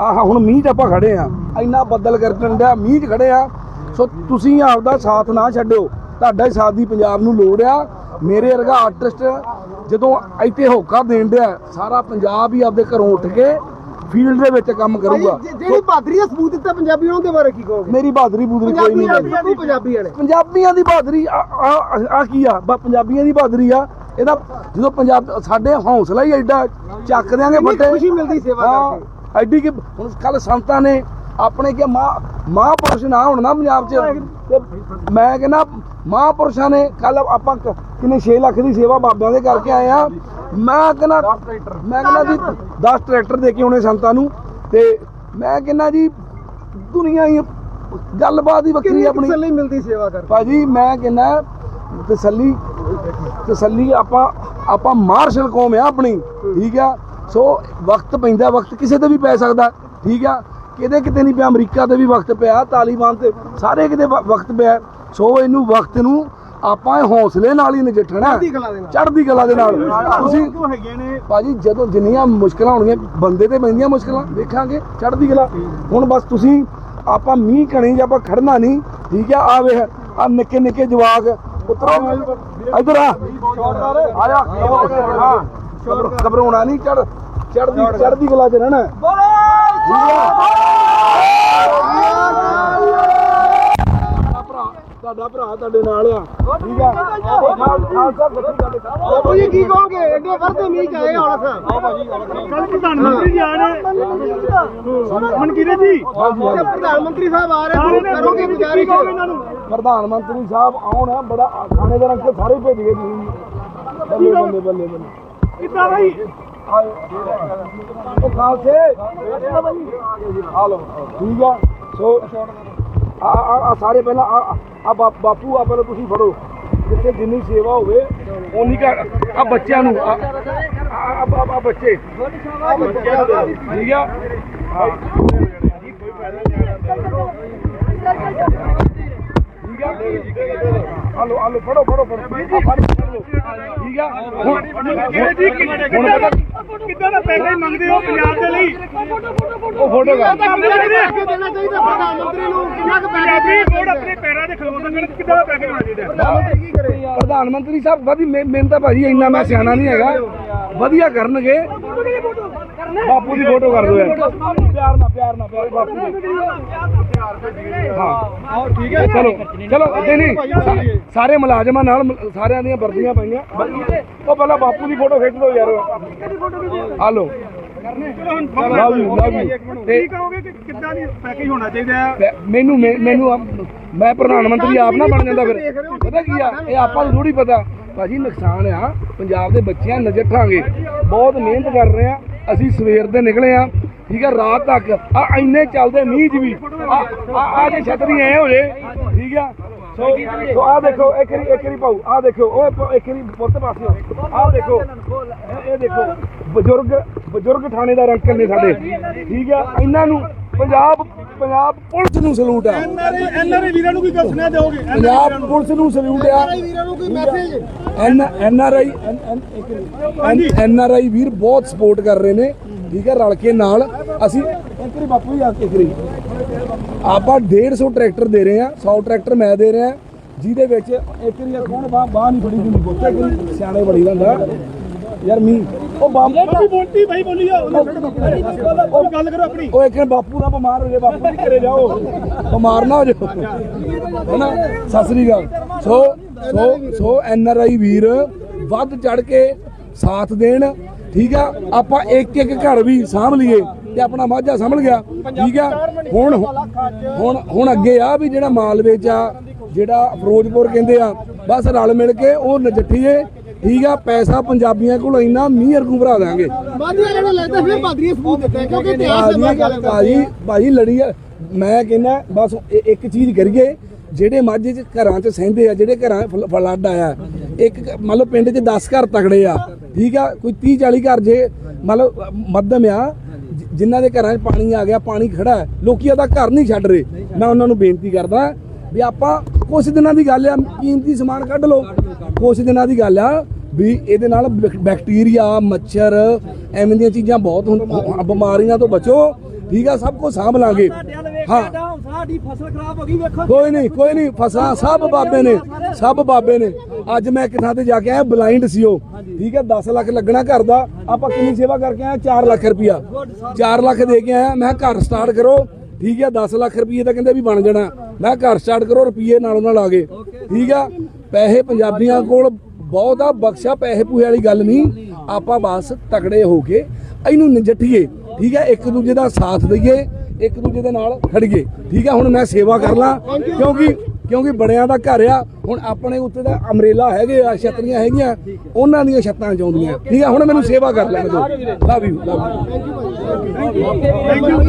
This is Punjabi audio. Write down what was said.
ਆਹ ਹੁਣ ਮੀਂਹ 'ਚ ਆਪਾਂ ਖੜੇ ਆ। ਇੰਨਾ ਬੱਦਲ ਗਰਜਣ ਡਿਆ ਮੀਂਹ 'ਚ ਖੜੇ ਆ। ਸੋ ਤੁਸੀਂ ਆਪਦਾ ਸਾਥ ਨਾ ਛੱਡਿਓ। ਤੁਹਾਡਾ ਹੀ ਸਾਥ ਦੀ ਪੰਜਾਬ ਨੂੰ ਲੋੜ ਆ। ਮੇਰੇ ਵਰਗਾ ਆਰਟਿਸਟ ਜਦੋਂ ਇੱਥੇ ਹੋਕਾ ਦੇਣ ਡਿਆ ਸਾਰਾ ਪੰਜਾਬ ਹੀ ਆਪਦੇ ਘਰੋਂ ਉੱਠ ਕੇ ਫੀਲਡ ਦੇ ਵਿੱਚ ਕੰਮ ਕਰੂਗਾ। ਜਿਹੜੀ ਬਹਾਦਰੀ ਦਾ ਸਬੂਤ ਦਿੱਤਾ ਪੰਜਾਬੀ ਉਹਨਾਂ ਦੇ ਬਾਰੇ ਕੀ ਕਹੋਗੇ? ਮੇਰੀ ਬਹਾਦਰੀ ਬੂਦਰੀ ਕੋਈ ਨਹੀਂ ਹੈ। ਪੰਜਾਬੀਆਂ ਨੇ ਪੰਜਾਬੀਆਂ ਦੀ ਬਹਾਦਰੀ ਆ ਕੀ ਆ? ਪੰਜਾਬੀਆਂ ਦੀ ਬਹਾਦਰੀ ਆ। ਇਹਦਾ ਜਦੋਂ ਪੰਜਾਬ ਸਾਡੇ ਹੌਸਲਾ ਹੀ ਐਡਾ ਚੱਕ ਕਿੰਨੀ ਫੱਟੇ ਖੁਸ਼ੀ ਮਿਲਦੀ ਸੇਵਾ ਕਰਕੇ। ਐਡੀ ਕਿ ਹੁਣ ਕੱਲ ਸੰਤਾਂ ਨੇ ਆਪਣੇ ਕਿ ਮਾਂ ਮਹਾਂਪੁਰਸ਼ ਨਾ ਹੋਣ ਨਾ ਪੰਜਾਬ 'ਚ। ਮੈਂ ਕਹਿੰਦਾ ਮਹਾਂਪੁਰਸ਼ਾਂ ਨੇ ਕੱਲ ਆਪਾਂ ਕਿੰਨੇ 6 ਲੱਖ ਦੀ ਸੇਵਾ ਬਾਬਿਆਂ ਦੇ ਕਰਕੇ ਆਏ ਆ ਮੈਂ ਕਹਿੰਦਾ ਮੈਂ ਕਹਿੰਦਾ ਜੀ 10 ਟਰੈਕਟਰ ਦੇ ਕੇ ਆਉਣੇ ਸੰਤਾਂ ਨੂੰ। ਤੇ ਮੈਂ ਕਹਿੰਦਾ ਜੀ ਦੁਨੀਆ ਹੀ ਗੱਲਬਾਤ ਹੀ ਵੱਖਰੀ ਆਪਣੀ। ਤਸੱਲੀ ਮਿਲਦੀ ਸੇਵਾ ਕਰਕੇ ਭਾਜੀ ਮੈਂ ਕਹਿੰਦਾ ਤਸੱਲੀ ਤਸੱਲੀ ਆਪਾਂ ਆਪਾਂ ਮਾਰਸ਼ਲ ਕੌਮ ਆ ਆਪਣੀ ਠੀਕ ਆ? ਸੋ ਵਕਤ ਪੈਂਦਾ ਵਕਤ ਕਿਸੇ ਤੇ ਵੀ ਪੈ ਸਕਦਾ ਠੀਕ ਆ? ਕਿਤੇ ਕਿਤੇ ਨਹੀਂ ਪਿਆ ਅਮਰੀਕਾ ਤੇ ਵੀ ਵਕਤ ਪਿਆ ਤਾਲੀਬਾਨ ਤੇ ਸਾਰੇ ਕਿਤੇ ਵਕਤ ਪਿਆ। ਸੋ ਇਹਨੂੰ ਵਕਤ ਨੂੰ ਆਪਾਂ ਹੌਸਲੇ ਨਾਲ ਹੀ ਨਜਿੱਠਣਾ ਚੜ੍ਹਦੀ ਕਲਾ ਦੇ ਨਾਲ। ਤੁਸੀਂ ਹੈਗੇ ਨੇ? ਭਾਜੀ ਜਦੋਂ ਜਿੰਨੀਆਂ ਮੁਸ਼ਕਲਾਂ ਹੋਣਗੀਆਂ ਬੰਦੇ ਤੇ ਪੈਂਦੀਆਂ ਮੁਸ਼ਕਲਾਂ ਵੇਖਾਂਗੇ ਚੜ੍ਹਦੀ ਕਲਾ। ਹੁਣ ਬਸ ਤੁਸੀਂ ਆਪਾਂ ਮੀਂਹ ਕਣੀ ਜਾਂ ਆਪਾਂ ਖੜਨਾ ਨਹੀਂ ਠੀਕ ਆ? ਆ ਵੇਖ ਆ ਨਿੱਕੇ ਨਿੱਕੇ ਜਵਾਕ ਉਤਰੋ ਇਧਰ ਆ। ਆ ਜਾ ਹਾਂ ਘਬਰਾਉਣਾ ਨਹੀਂ ਚੜ ਚੜਦੀ ਚੜਦੀ ਕਲਾ ਚ ਰਹਿਣਾ। ਤੁਹਾਡਾ ਭਰਾ ਤੁਹਾਡਾ ਭਰਾ ਤੁਹਾਡੇ ਨਾਲ ਆ। ਠੀਕ ਆ? ਖਾਲਸਾ ਫਤਿਹ ਤੁਹਾਡੇ ਨਾਲ। ਬਾਪੂ ਜੀ ਕੀ ਕਹੋਗੇ? ਐਡੇ ਵਰਦੇ ਮੀਂਹ ਚ ਆਏ ਹੁਣ ਸਰ ਕੱਲ ਪ੍ਰਧਾਨ ਮੰਤਰੀ ਜੀ ਆ ਰਹੇ। ਮਨਕੀਰੇ ਜੀ। ਤੇ ਪ੍ਰਧਾਨ ਮੰਤਰੀ ਸਾਹਿਬ ਆ ਰਹੇ ਕਰੋਗੇ ਗੁਜ਼ਾਰਿਸ਼? ਪ੍ਰਧਾਨ ਮੰਤਰੀ ਸਾਹਿਬ ਆਉਣ ਬੜਾ ਖਾਣੇ ਦਾ ਰੰਗ ਸਾਰੇ ਭੇਜ ਗਏ ਤੁਸੀਂ ਬੱਲੇ ਬੱਲੇ ਬੱਲੇ ਕਿੱਦਾਂ ਭਾਈ। ਉਹ ਖਾਲਸੇ ਆ ਲੋ ਠੀਕ ਆ, ਸੋ ਆ ਆ ਸਾਰੇ ਪਹਿਲਾਂ ਆ ਬਾਪੂ, ਆ ਪਹਿਲਾਂ ਤੁਸੀਂ ਫੜੋ, ਜਿੱਥੇ ਜਿੰਨੀ ਸੇਵਾ ਹੋਵੇ ਉਨੀ ਕਾ ਆ ਬੱਚਿਆਂ ਨੂੰ, ਆ, ਆ- ਬੱਚੇ, ਆ ਬੱਚਿਆਂ ਨੂੰ ਠੀਕ ਆ? ਠੀਕ ਆ? ਆ ਲੋ ਆ ਲੋ ਫੜੋ। ਫੜੋ ਫੜੋ। ਆ। ਫੜ ਫੜ ਲਓ। ਠੀਕ ਆ ਹੁਣ ਮਨਕੀਰੇ ਜੀ ਹੁਣ ਪਤਾ ਕਿੱਦਾਂ ਦਾ ਪੈਕੇਜ ਮੰਗਦੇ ਹੋ ਪੰਜਾਬ ਦੇ ਲਈ? ਉਹ ਫੋਟੋ ਕਰ। ਅੱਗੇ ਦੇਣਾ ਚਾਹੀਦਾ ਪ੍ਰਧਾਨ ਮੰਤਰੀ ਨੂੰ ਕਿੰਨਾ ਕੁ ਪੰਜਾਬੀ ਕੋਡ ਆਪਣੇ ਪੈਰਾਂ ਤੇ ਖਲੋ ਸਕਣ ਕਿੱਦਾਂ ਦਾ ਪੈਕੇਜ ਹੋਣਾ ਚਾਹੀਦਾ ਕੀ ਕਰੇ? ਪ੍ਰਧਾਨ ਮੰਤਰੀ ਸਾਹਿਬ ਵਧੀ ਮੈਂ ਮੈਨੂੰ ਤਾਂ ਭਾਜੀ ਇੰਨਾ ਮੈਂ ਸਿਆਣਾ ਨਹੀਂ ਹੈਗਾ। ਵਧੀਆ ਕਰਨਗੇ। ਬਾਪੂ ਦੀ ਫੋਟੋ ਕਰ ਦਿਓ ਯਾਰ। ਪਿਆਰ ਨਾਲ ਪਿਆਰ ਨਾਲ ਪਿਆਰ ਬਾਪੂ ਦੀ। ਹਾਂ ਠੀਕ ਹੈ। ਚਲੋ ਚਲੋ ਨਹੀਂ। ਨਹੀਂ ਸਾਰੇ ਮੁਲਾਜ਼ਮਾਂ ਨਾਲ ਸਾਰਿਆਂ ਦੀਆਂ ਵਰਦੀਆਂ ਪਾਈਆਂ। ਉਹ ਪਹਿਲਾਂ ਬਾਪੂ ਦੀ ਫੋਟੋ ਖਿੱਚ ਲਓ ਯਾਰ। ਆ ਲਓ ਲਵ ਯੂ ਲਵ ਯੂ ਤੇ ਕੀ ਕਹੋਗੇ ਕਿ ਕਿੱਦਾਂ ਦੀ ਪੈਕੇਜ ਹੋਣਾ ਚਾਹੀਦਾ ਹੈ ਮੈਂ- ਮੈਨੂੰ ਮੈਂ- ਮੈਨੂੰ ਆਪ- ਮੈਂ ਪ੍ਰਧਾਨ ਮੰਤਰੀ ਆਪ ਨਾ ਬਣ ਜਾਂਦਾ ਫਿਰ। ਪਤਾ ਕੀ ਆ? ਇਹ ਆਪਾਂ ਨੂੰ ਥੋੜੀ ਪਤਾ। ਭਾਜੀ ਨੁਕਸਾਨ ਆ। ਪੰਜਾਬ ਦੇ ਬੱਚਿਆਂ ਨਜਿੱਠਾਂਗੇ ਬਹੁਤ ਮਿਹਨਤ ਕਰ ਰਹੇ ਆ। ਅਸੀਂ ਸਵੇਰ ਦੇ ਨਿਕਲੇ ਆ। ਠੀਕ ਆ ਰਾਤ ਤੱਕ। ਆ ਇੰਨੇ ਚੱਲਦੇ ਮੀਂਹ 'ਚ ਵੀ। ਆ ਆ ਆ ਜੇ ਛਤਰੀ ਐ ਹੋ ਜੇ ਠੀਕ ਆ? ਸੋ ਸੋ ਆ ਦੇਖੋ ਇੱਕ ਵਾਰੀ ਇੱਕ ਵਾਰੀ ਪਾਉ ਆ ਦੇਖੋ ਓਏ ਇੱਕ ਵਾਰੀ ਪੁੱਤ ਪਾਸਿਓ ਆ ਦੇਖੋ। ਇਹ- ਦੇਖੋ ਬਜ਼ੁਰਗ ਬਜ਼ੁਰਗ ਥਾਣੇਦਾਰ ਅੰਕਲ ਨੇ ਸਾਡੇ। ਠੀਕ ਆ? ਇਹਨਾਂ ਨੂੰ ਪੰਜਾਬ ਪੰਜਾਬ ਪੁਲਿਸ ਨੂੰ ਸਲੂਟ ਆ। ਐਨਆਰਏ ਐਨਆਰਏ ਵੀਰਾਂ ਨੂੰ ਕੀ ਸੁਣਿਆ ਦਿਓਗੇ। ਪੰਜਾਬ ਪੁਲਿਸ ਨੂੰ ਸਲੂਟ ਆ। ਵੀਰਾਂ ਨੂੰ ਕੋਈ message N N R I N R I ਵੀਰ ਬਹੁਤ ਸਪੋਰਟ ਕਰ ਰਹੇ ਨੇ। ਠੀਕ ਹੈ ਰਲ ਕੇ ਨਾਲ ਅਸੀਂ ਇੱਕ ਵਾਰੀ ਬਾਪੂ ਜੀ ਆ ਕੇ ਇੱਕ ਵਾਰੀ। ਆਪਾਂ 150 ਟਰੈਕਟਰ ਦੇ ਰਹੇ ਆ 100 ਟਰੈਕਟਰ ਮੈਂ ਦੇ ਰਿਹਾ ਜਿਹਦੇ ਵਿੱਚ ਇੱਕ ਵਾਰੀ ਕੌਣ ਬਾਹ ਬਾਹ ਨਹੀਂ ਫੜੀ ਤੁਸੀਂ ਬੋਤੇ ਕੋਈ ਸਿਆਣੇ ਬੜੀ ਲੰਦਾ ਯਾਰ ਮੀ ਉਹ ਬਾਪ ਬਾਪੂ ਬੋਲਤੀ ਭਾਈ ਬੋਲੀ ਆ ਉਹ ਗੱਲ ਕਰੋ ਆਪਣੀ। ਉਹ ਇੱਕ ਬਾਪੂ ਦਾ ਬਿਮਾਰ ਹੋ ਜਾਏ ਬਾਪੂ ਜੀ ਘਰੇ ਜਾਓ। ਬਿਮਾਰ ਨਾ ਹੋ ਜਾਓ ਹੈਨਾ? ਸਤਿ ਸ੍ਰੀ ਅਕਾਲ। ਸੋ ਸੋ ਸੋ ਐਨ ਆਰ ਆਈ ਵੀਰ ਵੱਧ ਚੜ ਕੇ ਸਾਥ ਦੇਣ ਠੀਕ ਆ? ਆਪਾਂ ਇੱਕ ਇੱਕ ਘਰ ਵੀ ਸਾਂਭ ਲਈਏ। ਤੇ ਆਪਣਾ ਮਾਝਾ ਸੰਭਲ ਗਿਆ। ਠੀਕ ਆ? ਹੁਣ ਹੁਣ ਹੁਣ ਅੱਗੇ ਆ ਵੀ ਜਿਹੜਾ ਮਾਲਵੇ ਚ ਆ ਜਿਹੜਾ ਫਿਰੋਜ਼ਪੁਰ ਕਹਿੰਦੇ ਆ ਬਸ ਰਲ ਮਿਲ ਕੇ ਉਹ ਨਜਿੱਠੀਏ। ਠੀਕ ਆ? ਪੈਸਾ ਪੰਜਾਬੀਆਂ ਕੋਲ ਇੰਨਾ ਮੀਂਹ ਅਰਗੂ ਭਰਾ ਦਾਂਗੇ ਵਾਲੇ ਨੂੰ ਲੱਗਦਾ ਫਿਰ ਬਹਾਦਰੀ ਦਾ ਸਬੂਤ ਦਿੱਤਾ ਕਿਉਂਕਿ ਇਤਿਹਾਸ ਗੱਲ ਭਾਜੀ ਭਾਜੀ ਲੜੀ ਮੈਂ ਕਹਿੰਦਾ ਬਸ ਇੱਕ ਚੀਜ਼ ਕਰੀਏ ਜਿਹੜੇ ਮਾਝੇ ਚ ਘਰਾਂ ਚ ਸਹਿੰਦੇ ਆ ਜਿਹੜੇ ਘਰਾਂ ਫਲ- ਫਲੱਡ ਆਇਆ ਇੱਕ ਲਓ ਪਿੰਡ ਚ 10 ਘਰ ਤਕੜੇ ਆ। ਠੀਕ ਆ? ਕੋਈ 30 40 ਘਰ ਜੇ ਅ, ਮੱਧਮ ਆ। ਜਿਨ੍ਹਾਂ ਦੇ ਘਰਾਂ 'ਚ ਪਾਣੀ ਆ ਗਿਆ ਪਾਣੀ ਖੜਾ ਹੈ ਲੋਕੀ ਆਦਾ ਘਰ ਨਹੀਂ ਛੱਡ ਰਹੇ। ਮੈਂ ਉਹਨਾਂ ਨੂੰ ਬੇਨਤੀ ਕਰਦਾ ਵੀ ਆਪਾਂ ਕੁਝ ਦਿਨਾਂ ਦੀ ਗੱਲ ਆ ਕੀਮਤੀ ਸਮਾਨ ਕੱਢ ਲਓ। ਕੁਝ ਦਿਨਾਂ ਦੀ ਗੱਲ ਆ ਵੀ ਇਹਦੇ ਨਾਲ ਬੈਕ- ਬੈਕਟੀਰੀਆ ਮੱਛਰ ਐਵੇਂ ਦੀਆਂ ਚੀਜ਼ਾਂ ਬਹੁਤ ਹੁੰ- ਹੁੰ- ਬਿਮਾਰੀਆਂ ਤੋਂ ਬਚੋ। ਠੀਕ ਆ ਸਭ ਕੁਝ ਸਾਂਭ ਲਾਂਗੇ। ਹਾਂ। ਸਾਡੀ ਫਸਲ ਖਰਾਬ ਹੋ ਗਈ ਵੇਖੋ। ਕੋਈ ਨਹੀਂ ਕੋਈ ਨਹੀਂ ਫਸਾਂ ਸਭ ਬਾਬੇ ਨੇ ਸਭ ਬਾਬੇ ਨੇ। ਅੱਜ ਮੈਂ ਇੱਕ ਥਾਂ ਤੇ ਜਾ ਕੇ ਆਇਆ ਬਲਾਈਂਡ ਸੀ ਉਹ। ਠੀਕ ਹੈ 10 ਲੱਖ ਲੱਗਣਾ ਘਰ ਦਾ। ਆਪਾਂ ਕਿੰਨੀ ਸੇਵਾ ਕਰਕੇ ਆਏ? 4 ਲੱਖ ਰੁਪਿਆ 4 ਲੱਖ ਦੇ ਕੇ ਆਇਆ। ਮੈਂ ਘਰ ਸਟਾਰਟ ਕਰੋ। ਠੀਕ ਹੈ 10 ਲੱਖ ਰੁਪਏ ਤਾਂ ਕਹਿੰਦੇ ਵੀ ਬਣ ਜਾਣਾ। ਮੈਂ ਘਰ ਸਟਾਰਟ ਕਰੋ ਰੁਪਏ ਨਾਲੋਂ ਨਾਲ ਆ ਗਏ। ਠੀਕ ਆ ਪੈਸੇ ਪੰਜਾਬੀਆਂ ਕੋਲ ਬਹੁਤ ਬਖਸ਼ਾ ਪੈਸੇ ਪੂਹੇ ਵਾਲੀ ਗੱਲ ਨਹੀਂ। ਆਪਾਂ ਬਸ ਤਕੜੇ ਹੋ ਕੇ ਇਹਨੂੰ ਨਜਿੱਠੀਏ। ਠੀਕ ਹੈ ਇੱਕ ਦੂਜੇ ਦਾ ਸਾਥ ਦਈਏ ਇੱਕ ਦੂਜੇ ਦੇ ਨਾਲ ਖੜੀਏ। ਠੀਕ ਹੈ ਹੁਣ ਮੈਂ ਸੇਵਾ ਕਰ ਲਾਂ। ਕਿਉਂਕਿ ਕਿਉਂਕਿ ਬੜਿਆਂ ਦਾ ਘਰ ਆ, ਹੁਣ ਆਪਣੇ ਉੱਤੇ ਦਾ ਅਮਰੇਲਾ ਹੈਗੇ ਆ ਛਤਰੀਆਂ ਹੈਗੀਆਂ, ਉਹਨਾਂ ਦੀਆਂ ਛੱਤਾਂ ਚਾਉਂਦੀਆਂ ਠੀਕ ਆ, ਹੁਣ ਮੈਨੂੰ ਸੇਵਾ ਕਰ ਲੈਣ ਦਿਓ। Love you love you